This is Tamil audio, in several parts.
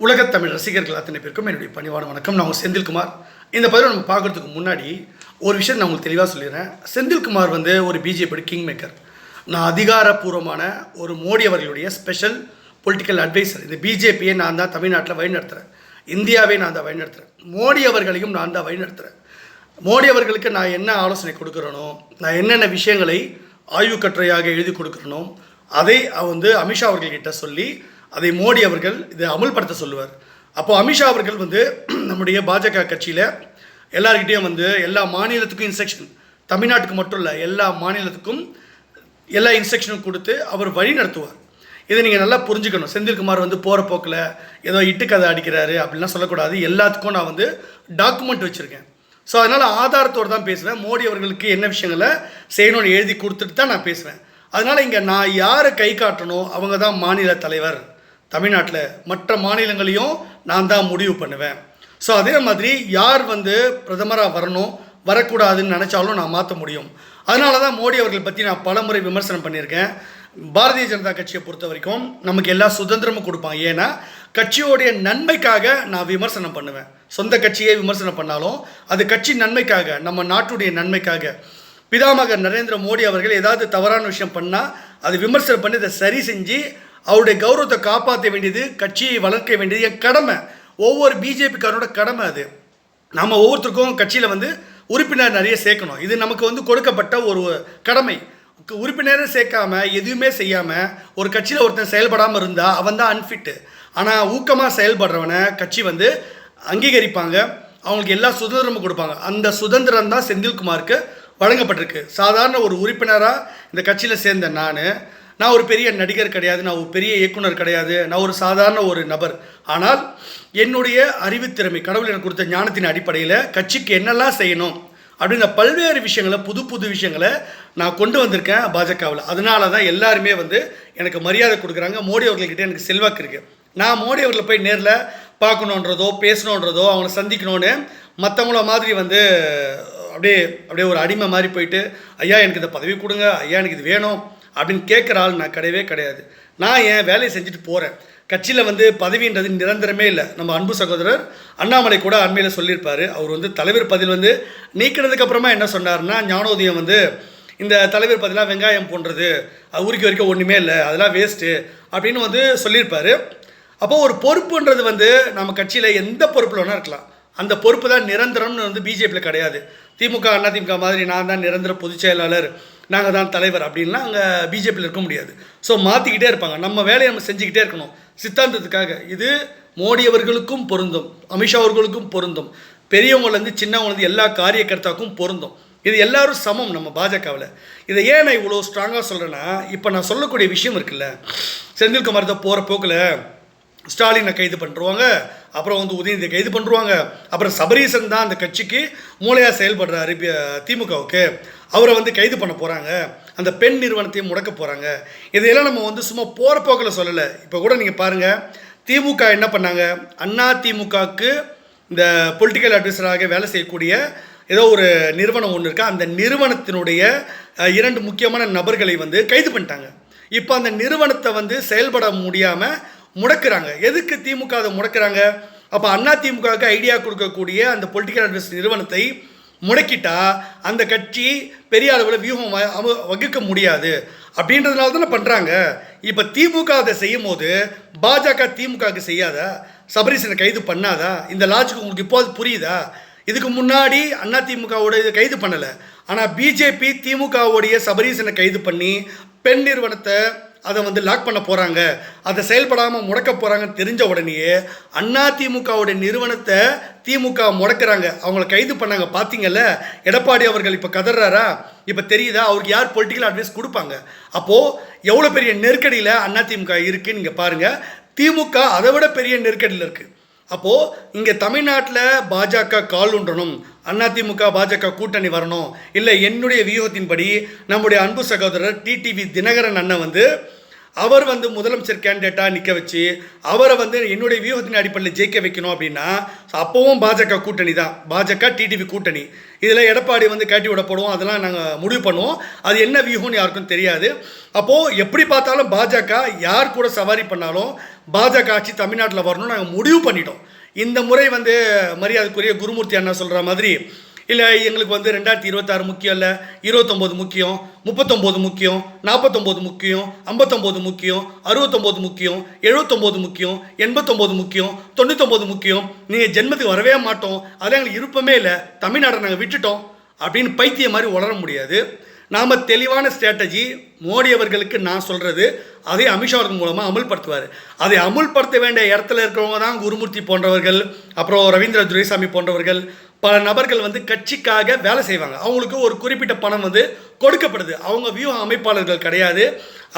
உலகத் தமிழ் ரசிகர்கள் அத்தனை பேருக்கும் என்னுடைய பணிவான வணக்கம். நான் உங்கள் செந்தில்குமார். இந்த பதிவை நம்ம பார்க்குறதுக்கு முன்னாடி ஒரு விஷயம் நான் உங்களுக்கு தெளிவாக சொல்லிடுறேன். செந்தில்குமார் வந்து ஒரு பிஜேபி கிங் மேக்கர் நான் அதிகாரப்பூர்வமான ஒரு மோடி அவர்களுடைய ஸ்பெஷல் பொலிட்டிக்கல் அட்வைசர் இந்த பிஜேபியை நான் தான் தமிழ்நாட்டில் வழிநடத்துகிறேன் இந்தியாவை நான் தான் வழிநடத்துகிறேன் மோடி அவர்களையும் நான் தான் வழிநடத்துகிறேன் மோடி அவர்களுக்கு நான் என்ன ஆலோசனை கொடுக்குறேனோ நான் என்னென்ன விஷயங்களை ஆய்வு கட்டுரையாக எழுதி கொடுக்குறனோ அதை வந்து அமித்ஷா அவர்கள்கிட்ட சொல்லி அதை மோடி அவர்கள் இதை அமுல்படுத்த சொல்லுவார். அப்போ அமித்ஷா அவர்கள் வந்து நம்முடைய பாஜக கட்சியில் எல்லார்கிட்டேயும் வந்து எல்லா மாநிலத்துக்கும் இன்ஸ்ட்ரக்ஷன் தமிழ்நாட்டுக்கு மட்டும் இல்லை எல்லா மாநிலத்துக்கும் எல்லா இன்ஸ்ட்ரக்ஷனும் கொடுத்து அவர் வழி நடத்துவார். இதை நீங்கள் நல்லா புரிஞ்சுக்கணும். செந்தில்குமார் வந்து போகிற போக்கில் ஏதோ இட்டுக்கதை அடிக்கிறாரு அப்படின்லாம் சொல்லக்கூடாது. எல்லாத்துக்கும் நான் வந்து டாக்குமெண்ட் வச்சுருக்கேன். ஸோ அதனால் ஆதாரத்தோடு தான் பேசுவேன் மோடி அவர்களுக்கு என்ன விஷயங்களை செய்யணும்னு எழுதி கொடுத்துட்டு தான் நான் பேசுவேன் அதனால் இங்கே நான் யாரை கை காட்டணும்? அவங்க தான் மாநில தலைவர். தமிழ்நாட்டில் மற்ற மாநிலங்களையும் நான் தான் முடிவு பண்ணுவேன். ஸோ அதே மாதிரி யார் வந்து பிரதமராக வரணும் வரக்கூடாதுன்னு நினச்சாலும் நான் மாற்ற முடியும். அதனால தான் மோடி அவர்கள் பற்றி நான் பலமுறை விமர்சனம் பண்ணியிருக்கேன். பாரதிய ஜனதா கட்சியை பொறுத்த வரைக்கும் நமக்கு எல்லா சுதந்திரமும் கொடுப்பாங்க. ஏன்னா கட்சியோடைய நன்மைக்காக நான் விமர்சனம் பண்ணுவேன். சொந்த கட்சியே விமர்சனம் பண்ணாலும் அது கட்சி நன்மைக்காக நம்ம நாட்டுடைய நன்மைக்காக. பிதாமகர் நரேந்திர மோடி அவர்கள் ஏதாவது தவறான விஷயம் பண்ணால் அது விமர்சனம் பண்ணி அதை சரி செஞ்சு அவருடைய கௌரவத்தை காப்பாற்ற வேண்டியது கட்சியை வளர்க்க வேண்டியது என் கடமை. ஒவ்வொரு பிஜேபிக்காரனோட கடமை அது. நம்ம ஒவ்வொருத்தருக்கும் கட்சியில் வந்து உறுப்பினர் நிறைய சேர்க்கணும். இது நமக்கு வந்து கொடுக்கப்பட்ட ஒரு கடமை. உறுப்பினரை சேர்க்காம எதுவுமே செய்யாமல் ஒரு கட்சியில் ஒருத்தன் செயல்படாமல் இருந்தால் அவன் தான் அன்ஃபிட்டு ஆனால் ஊக்கமாக செயல்படுறவனை கட்சி வந்து அங்கீகரிப்பாங்க. அவங்களுக்கு எல்லா சுதந்திரமும் கொடுப்பாங்க. அந்த சுதந்திரம் தான் செந்தில்குமாருக்கு வழங்கப்பட்டிருக்கு. சாதாரண ஒரு உறுப்பினராக இந்த கட்சியில் சேர்ந்த நான் நான் ஒரு பெரிய நடிகர் கிடையாது நான் ஒரு பெரிய இயக்குனர் கிடையாது நான் ஒரு சாதாரண ஒரு நபர். ஆனால் என்னுடைய அறிவுத்திறமை கடவுள் எனக்கு கொடுத்த ஞானத்தின் அடிப்படையில் கட்சிக்கு என்னெல்லாம் செய்யணும் அப்படிங்கிற பல்வேறு விஷயங்களை புது புது விஷயங்களை நான் கொண்டு வந்திருக்கேன் பாஜகவில். அதனால தான் எல்லாருமே வந்து எனக்கு மரியாதை கொடுக்குறாங்க. மோடி அவர்கள்கிட்ட எனக்கு செல்வாக்கு இருக்குது நான் மோடி அவர்களை போய் நேரில் பார்க்கணுன்றதோ பேசணுன்றதோ அவங்கள சந்திக்கணும்னு மற்றவங்கள மாதிரி வந்து அப்படியே அப்படியே ஒரு அடிமை மாதிரி போயிட்டு ஐயா எனக்கு இந்த பதவி கொடுங்க. ஐயா எனக்கு இது வேணும். அப்படின்னு கேட்குற ஆள் நான் கிடையவே கிடையாது. நான் என் வேலையை செஞ்சுட்டு போகிறேன் கட்சியில் வந்து பதவின்றது நிரந்தரமே இல்லை. நம்ம அன்பு சகோதரர் அண்ணாமலை கூட அண்மையில் சொல்லியிருப்பார். அவர் வந்து தலைவர் பதில் வந்து நீக்கினதுக்கு அப்புறமா என்ன சொன்னார்னா ஞானோதயம் வந்து இந்த தலைவர் பதிலாக வெங்காயம் போன்றது. அது உரிக்க வரைக்கும் ஒன்றுமே இல்லை. அதெல்லாம் வேஸ்ட்டு அப்படின்னு வந்து சொல்லியிருப்பார். அப்போது ஒரு பொறுப்புன்றது வந்து நம்ம கட்சியில் எந்த பொறுப்பில் வேணால் இருக்கலாம். அந்த பொறுப்பு தான் நிரந்தரம்னு வந்து பிஜேபியில் கிடையாது. திமுக அண்ணா திமுக மாதிரி நான் தான் நிரந்தர பொதுச் செயலாளர். நாங்கள் தான் தலைவர் அப்படின்லாம் அங்கே பிஜேபியில் இருக்க முடியாது. ஸோ மாற்றிக்கிட்டே இருப்பாங்க. நம்ம வேலையை நம்ம செஞ்சுக்கிட்டே இருக்கணும். சித்தாந்தத்துக்காக. இது மோடி அவர்களுக்கும் பொருந்தும். அமித்ஷா அவர்களுக்கும் பொருந்தும். பெரியவங்கலேருந்து சின்னவங்கலேருந்து எல்லா காரியகர்த்தாக்கும் பொருந்தும். இது எல்லாரும் சமம் நம்ம பாஜகவில். இதை ஏன் நான் இவ்வளோ ஸ்ட்ராங்காக சொல்கிறேன்னா இப்போ நான் சொல்லக்கூடிய விஷயம் இருக்குல்ல. செந்தில்குமார் தான் போகிற போக்கில் ஸ்டாலினை கைது பண்ணுருவாங்க அப்புறம் வந்து உதயநிதியை கைது பண்ணுருவாங்க. அப்புறம் சபரீசன் தான் அந்த கட்சிக்கு மூளையாக செயல்படுறாரு திமுகவுக்கு. அவரை வந்து கைது பண்ண போகிறாங்க அந்த பெண் நிறுவனத்தையும் முடக்க போகிறாங்க இதையெல்லாம் நம்ம வந்து சும்மா போகிற போக்கில் சொல்லலை. இப்போ கூட நீங்கள் பாருங்கள் திமுக என்ன பண்ணாங்க? அண்ணா திமுகவுக்கு இந்த பொலிட்டிக்கல் அட்வைசராக வேலை செய்யக்கூடிய ஏதோ ஒரு நிறுவனம் ஒன்று இருக்கா? அந்த நிறுவனத்தினுடைய இரண்டு முக்கியமான நபர்களை வந்து கைது பண்ணிட்டாங்க. இப்போ அந்த நிறுவனத்தை வந்து செயல்பட முடியாமல் முடக்கிறாங்க. எதுக்கு திமுக அதை முடக்கிறாங்க? அப்போ அண்ணா திமுகவுக்கு ஐடியா கொடுக்கக்கூடிய அந்த பொலிட்டிக்கல் அட்வைஸ் நிறுவனத்தை முடக்கிட்டா அந்த கட்சி பெரிய அளவில் வியூகம் வகுக்க முடியாது. அப்படின்றதுனால தானே பண்ணுறாங்க இப்போ திமுக அதை செய்யும் போது பாஜக திமுகவுக்கு செய்யாதா? சபரீசனை கைது பண்ணாதா? இந்த லாஜிக் உங்களுக்கு இப்போ புரியுதா? இதுக்கு முன்னாடி அண்ணா திமுகவோட இதை கைது பண்ணலை. ஆனால் பிஜேபி திமுகவுடைய சபரீசனை கைது பண்ணி பெண் நிறுவனத்தை அதை வந்து லாக் பண்ண போகிறாங்க அதை செயல்படாமல் முடக்க போகிறாங்கன்னு தெரிஞ்ச உடனேயே அண்ணா திமுகவுடைய நிறுவனத்தை திமுக முடக்கிறாங்க. அவங்கள கைது பண்ணாங்க. பார்த்தீங்கல்ல எடப்பாடி அவர்கள் இப்போ கதறாரா இப்போ தெரியுதா? அவருக்கு யார் பொலிட்டிக்கல் அட்வைஸ் கொடுப்பாங்க? அப்போது எவ்வளோ பெரிய நெருக்கடியில் அண்ணா திமுக இருக்குன்னு நீங்கள் பாருங்கள் திமுக அதை விட பெரிய நெருக்கடியில் இருக்குது அப்போது இங்கே தமிழ்நாட்டில் பாஜக கால் ஊன்றணும் அதிமுக பாஜக கூட்டணி வரணும். இல்லை என்னுடைய வியூகத்தின்படி நம்முடைய அன்பு சகோதரர் டிடிவி தினகரன் அண்ணன் வந்து அவர் வந்து முதலமைச்சர் கேண்டிடேட்டாக நிற்க வச்சு அவரை வந்து என்னுடைய வியூகத்தின் அடிப்படையில் ஜெயிக்க வைக்கணும் அப்படின்னா அப்போவும் பாஜக கூட்டணி தான். பாஜக டிடிவி கூட்டணி. இதில் எடப்பாடி வந்து கட்டி விடப்படுவோம் அதெல்லாம் நாங்கள் முடிவு பண்ணுவோம். அது என்ன வியூகம்னு யாருக்கும் தெரியாது. அப்போது எப்படி பார்த்தாலும் பாஜக யார் கூட சவாரி பண்ணாலும் பாஜக ஆட்சி தமிழ்நாட்டில் வரணும்னு நாங்கள் முடிவு பண்ணிட்டோம். இந்த முறை வந்து மரியாதைக்குரிய குருமூர்த்தி அண்ணா சொல்கிற மாதிரி இல்லை எங்களுக்கு வந்து ரெண்டாயிரத்தி இருபத்தாறு முக்கியம் இல்லை. இருபத்தொம்போது முக்கியம் முப்பத்தொம்போது முக்கியம் நாற்பத்தொம்போது முக்கியம் ஐம்பத்தொம்போது முக்கியம் அறுபத்தொம்போது முக்கியம் எழுபத்தொம்போது முக்கியம் எண்பத்தொம்போது முக்கியம் தொண்ணூத்தொம்போது முக்கியம். நீங்கள் ஜென்மத்துக்கு வரவே மாட்டோம். அதெல்லாம் எங்களுக்கு விருப்பமே இல்லை. தமிழ்நாட்டை நாங்கள் விட்டுட்டோம். அப்படின்னு பைத்தியம் மாதிரி உளர முடியாது. நாம் தெளிவான ஸ்ட்ராட்டஜி மோடி அவர்களுக்கு நான் சொல்கிறது அதை அமித்ஷா அவர்கள் மூலமாக அமுல்படுத்துவார். அதை அமுல்படுத்த வேண்டிய இடத்துல இருக்கிறவங்க தான் குருமூர்த்தி போன்றவர்கள் அப்புறம் ரவீந்திர துரைசாமி போன்றவர்கள் பல நபர்கள் வந்து கட்சிக்காக வேலை செய்வாங்க. அவங்களுக்கு ஒரு குறிப்பிட்ட பணம் வந்து கொடுக்கப்படுது. அவங்க வியூ அமைப்பாளர்கள் கிடையாது.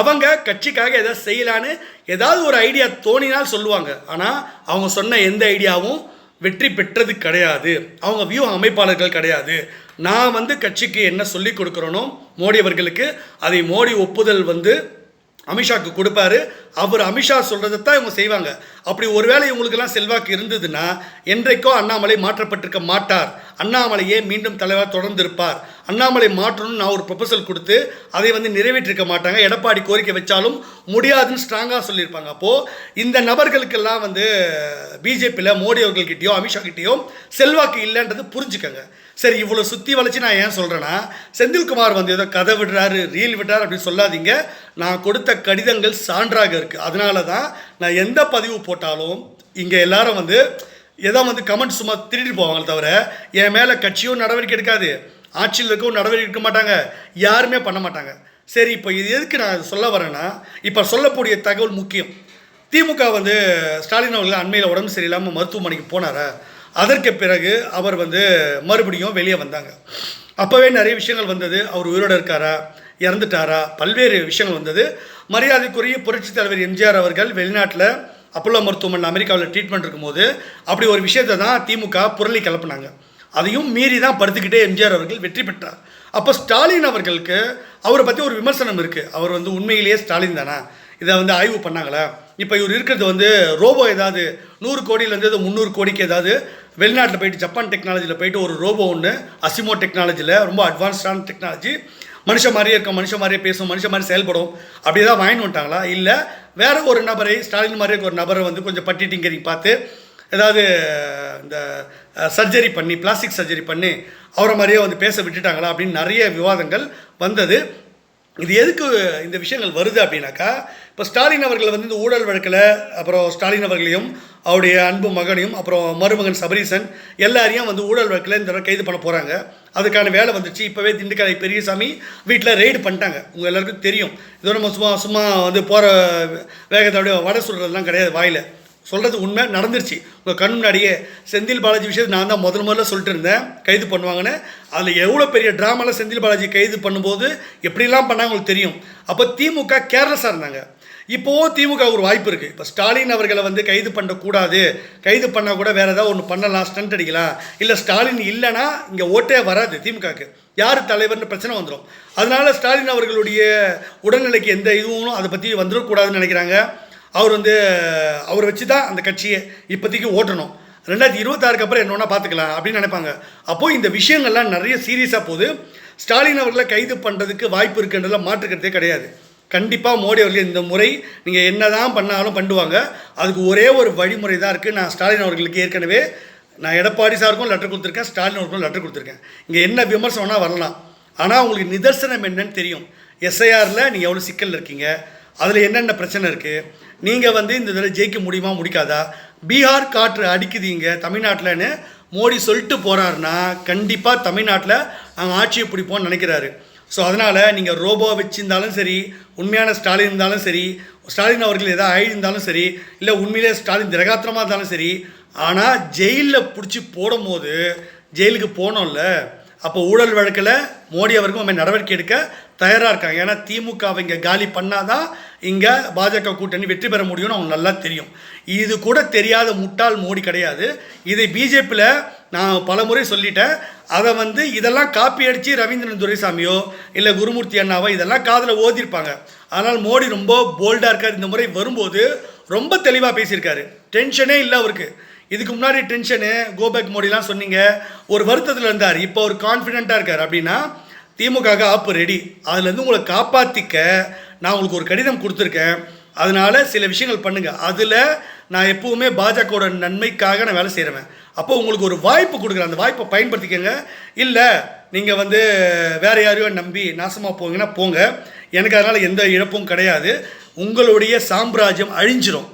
அவங்க கட்சிக்காக எதாவது செய்யலான்னு ஏதாவது ஒரு ஐடியா தோணினால் சொல்லுவாங்க. ஆனால் அவங்க சொன்ன எந்த ஐடியாவும் வெற்றி பெற்றது கிடையாது. அவங்க வியூ அமைப்பாளர்கள் கிடையாது. நான் வந்து கட்சிக்கு என்ன சொல்லி கொடுக்குறேனோ மோடி அவர்களுக்கு அதை மோடி ஒப்புதல் வந்து அமித்ஷாக்கு கொடுப்பாரு. அவர் அமித்ஷா சொல்கிறத தான் இவங்க செய்வாங்க. அப்படி ஒருவேளை இவங்களுக்கெல்லாம் செல்வாக்கு இருந்ததுன்னா என்றைக்கோ அண்ணாமலை மாற்றப்பட்டிருக்க மாட்டார். அண்ணாமலையே மீண்டும் தலைவர் தொடர்ந்து இருப்பார் அண்ணாமலை மாற்றணும்னு நான் ஒரு ப்ரொபோசல் கொடுத்து அதை வந்து நிறைவேற்றிருக்க மாட்டாங்க. எடப்பாடி கோரிக்கை வச்சாலும் முடியாதுன்னு ஸ்ட்ராங்காக சொல்லியிருப்பாங்க. அப்போது இந்த நபர்களுக்கெல்லாம் வந்து பிஜேபியில் மோடி அவர்கள்கிட்டயோ அமித்ஷா கிட்டேயோ செல்வாக்கு இல்லைன்றது புரிஞ்சுக்கங்க. சரி இவ்வளோ சுற்றி வளைச்சி நான் ஏன் சொல்கிறேன்னா செந்தில்குமார் வந்து ஏதோ கதை விடுறாரு ரீல் விடுறாரு அப்படின்னு சொல்லாதீங்க. நான் கொடுத்த கடிதங்கள் சான்றாக இருக்குது அதனால தான் நான் எந்த பதிவு போட்டாலும் இங்கே எல்லாரும் வந்து எதோ வந்து கமெண்ட் சும்மா திருடிட்டு போவாங்களே தவிர என் மேலே கட்சியும் நடவடிக்கை எடுக்காது. ஆட்சியில் இருக்கவும் நடவடிக்கை எடுக்க மாட்டாங்க. யாருமே பண்ண மாட்டாங்க. சரி இப்போ இது எதுக்கு நான் சொல்ல வரேன்னா இப்போ சொல்லக்கூடிய தகவல் முக்கியம். திமுக வந்து ஸ்டாலின் அவர்கள் அண்மையில் உடம்பு சரியில்லாமல் மருத்துவமனைக்கு போனாரா? அதற்கு பிறகு அவர் வந்து மறுபடியும் வெளியே வந்தாங்க. அப்போவே நிறைய விஷயங்கள் வந்தது. அவர் உயிரோடு இருக்காரா? இறந்துட்டாரா? பல்வேறு விஷயங்கள் வந்தது. மரியாதைக்குரிய புரட்சி தலைவர் எம்ஜிஆர் அவர்கள் வெளிநாட்டில் அப்பல்லோ மருத்துவமனை அமெரிக்காவில் ட்ரீட்மெண்ட் இருக்கும்போது அப்படி ஒரு விஷயத்தை தான் திமுக புரளி கிளப்பினாங்க. அதையும் மீறி தான் படுத்துக்கிட்டே எம்ஜிஆர் அவர்கள் வெற்றி பெற்றார். அப்போ ஸ்டாலின் அவர்களுக்கு அவரை பற்றி ஒரு விமர்சனம் இருக்குது அவர் வந்து உண்மையிலேயே ஸ்டாலின் தானே? இதை வந்து ஆய்வு பண்ணாங்களா? இப்போ இவர் இருக்கிறது வந்து ரோபோ ஏதாவது நூறு கோடியிலேருந்து முந்நூறு கோடிக்கு ஏதாவது வெளிநாட்டில் போயிட்டு ஜப்பான் டெக்னாலஜியில் போயிட்டு ஒரு ரோபோ ஒன்று அசிமோ டெக்னாலஜியில் ரொம்ப அட்வான்ஸ்டான டெக்னாலஜி மனுஷன் மாதிரியே இருக்கும் மனுஷன் மாதிரியே பேசும் மனுஷன் மாதிரி செயல்படும் அப்படி தான் வாங்கிட்டு வந்துட்டாங்களா? இல்லை வேற ஒரு நபரை ஸ்டாலின் மாதிரியே ஒரு நபரை வந்து கொஞ்சம் பட்டி டிங்கரிங் பார்த்து ஏதாவது இந்த சர்ஜரி பண்ணி பிளாஸ்டிக் சர்ஜரி பண்ணி அவரை மாதிரியே வந்து பேச விட்டுட்டாங்களா? அப்படின்னு நிறைய விவாதங்கள் வந்தது. இது எதுக்கு இந்த விஷயங்கள் வருது அப்படின்னாக்கா இப்போ ஸ்டாலின் அவர்கள் வந்து இந்த ஊழல் வழக்கில் அப்புறம் ஸ்டாலின் அவர்களையும் அவருடைய அன்பு மகனையும் அப்புறம் மருமகன் சபரீசன் எல்லாரையும் வந்து ஊழல் வழக்கில் இந்த தடவை கைது பண்ண போகிறாங்க அதுக்கான வேலை வந்துச்சு. இப்போவே திண்டுக்கலை பெரியசாமி வீட்டில் ரெய்டு பண்ணிட்டாங்க. உங்கள் எல்லாருக்கும் தெரியும். இதோ நம்ம சும்மா சும்மா வந்து போகிற வேகத்தோடைய வடை சொல்கிறதுலாம் கிடையாது வாயில். சொல்கிறது உண்மை நடந்துருச்சு. உங்கள் கண் முன்னாடியே செந்தில் பாலாஜி விஷயத்தை நான் தான் முதல் முதல்ல சொல்லிட்டு இருந்தேன். கைது பண்ணுவாங்கன்னு. அதில் எவ்வளோ பெரிய ட்ராமாவில் செந்தில் பாலாஜி கைது பண்ணும்போது எப்படிலாம் பண்ணாங்க உங்களுக்கு தெரியும். அப்போ திமுக கேர்லெஸ்ஸாக இருந்தாங்க. இப்போவும் திமுக ஒரு வாய்ப்பு இருக்குது இப்போ ஸ்டாலின் அவர்களை வந்து கைது பண்ணக்கூடாது. கைது பண்ணால் கூட வேறு ஏதாவது ஒன்று பண்ணலாம். ஸ்டண்ட் அடிக்கலாம். இல்லை ஸ்டாலின் இல்லைன்னா இங்கே ஓட்டே வராது திமுகவுக்கு யார் தலைவர்னு பிரச்சனை வந்துடும் அதனால் ஸ்டாலின் அவர்களுடைய உடல்நிலைக்கு எந்த இதுவும் அதை பற்றி வந்துடக்கூடாதுன்னு நினைக்கிறாங்க. அவர் வந்து அவர் வச்சு தான் அந்த கட்சியை இப்போதைக்கு ஓட்டணும். ரெண்டாயிரத்தி இருபத்தாறுக்கு அப்புறம் என்ன வேணால் பார்த்துக்கலாம் அப்படின்னு நினைப்பாங்க. அப்போது இந்த விஷயங்கள்லாம் நிறைய சீரியஸாக போகுது. ஸ்டாலின் அவர்களை கைது பண்ணுறதுக்கு வாய்ப்பு இருக்குன்றதுல மாற்றுக்கிறதே கிடையாது. கண்டிப்பாக மோடி அவர்கள் இந்த முறை நீங்கள் என்ன தான் பண்ணாலும் பண்ணுவாங்க. அதுக்கு ஒரே ஒரு வழிமுறை தான் இருக்குது நான் ஸ்டாலின் அவர்களுக்கு ஏற்கனவே நான் எடப்பாடி சாருக்கும் லெட்டர் கொடுத்துருக்கேன் ஸ்டாலின் அவருக்கும் லெட்டர் கொடுத்துருக்கேன். இங்கே என்ன விமர்சனம்னா வரலாம். ஆனால் உங்களுக்கு நிதர்சனம் என்னன்னு தெரியும். எஸ்ஐஆரில் நீங்கள் எவ்வளோ சிக்கல் இருக்கீங்க? அதில் என்னென்ன பிரச்சனை இருக்குது நீங்கள் வந்து இந்த இதில் ஜெயிக்க முடியுமா முடிக்காதா? பீகார் காற்று அடிக்குதுங்க தமிழ்நாட்டில்னு மோடி சொல்லிட்டு போகிறாருன்னா கண்டிப்பாக தமிழ்நாட்டில் நாங்கள் ஆட்சியை பிடிப்போம்னு நினைக்கிறாரு. ஸோ அதனால் நீங்கள் ரோபோ வச்சிருந்தாலும் சரி உண்மையான ஸ்டாலின் இருந்தாலும் சரி ஸ்டாலின் அவர்கள் எதாவது இருந்தாலும் சரி இல்லை உண்மையிலே ஸ்டாலின் திரகாத்திரமாக இருந்தாலும் சரி ஆனால் ஜெயிலில் பிடிச்சி போடும் போது ஜெயிலுக்கு போனோம்ல அப்போ ஊழல் வழக்கில் மோடி அவருக்கும் நம்ம நடவடிக்கை எடுக்க தயாராக இருக்காங்க. ஏன்னா திமுகவை இங்கே காலி பண்ணாதான் இங்கே பாஜக கூட்டணி வெற்றி பெற முடியும்னு அவங்க நல்லா தெரியும். இது கூட தெரியாத முட்டாள் மோடி கிடையாது. இதை பிஜேபியில் நான் பல முறை சொல்லிட்டேன். அதை வந்து இதெல்லாம் காப்பி அடித்து ரவீந்திரன் துரைசாமியோ இல்லை குருமூர்த்தி அண்ணாவோ இதெல்லாம் காதில் ஓதிருப்பாங்க. ஆனால் மோடி ரொம்ப போல்டாக இருக்கார். இந்த முறை வரும்போது ரொம்ப தெளிவாக பேசியிருக்காரு. டென்ஷனே இல்லை அவருக்கு. இதுக்கு முன்னாடி டென்ஷனு கோபேக் மோடிலாம் சொன்னீங்க. ஒரு வருத்தத்தில் இருந்தார். இப்போ ஒரு கான்ஃபிடென்ட்டாக இருக்கார். அப்படின்னா திமுக ஆப்பு ரெடி அதுலேருந்து உங்களை காப்பாற்றிக்க நான் உங்களுக்கு ஒரு கடிதம் கொடுத்துருக்கேன். அதனால சில விஷயங்கள் பண்ணுங்கள் அதில் நான் எப்பவுமே பாஜகவோட நன்மைக்காக நான் வேலை செய்கிறவன் அப்போ உங்களுக்கு ஒரு வாய்ப்பு கொடுக்குறேன். அந்த வாய்ப்பை பயன்படுத்திக்கங்க. இல்லை நீங்கள் வந்து வேறு யாரையோ நம்பி நாசமாக போங்கன்னா போங்க. எனக்கு அதனால் எந்த இழப்பும் கிடையாது. உங்களுடைய சாம்ராஜ்யம் அழிஞ்சிரும்.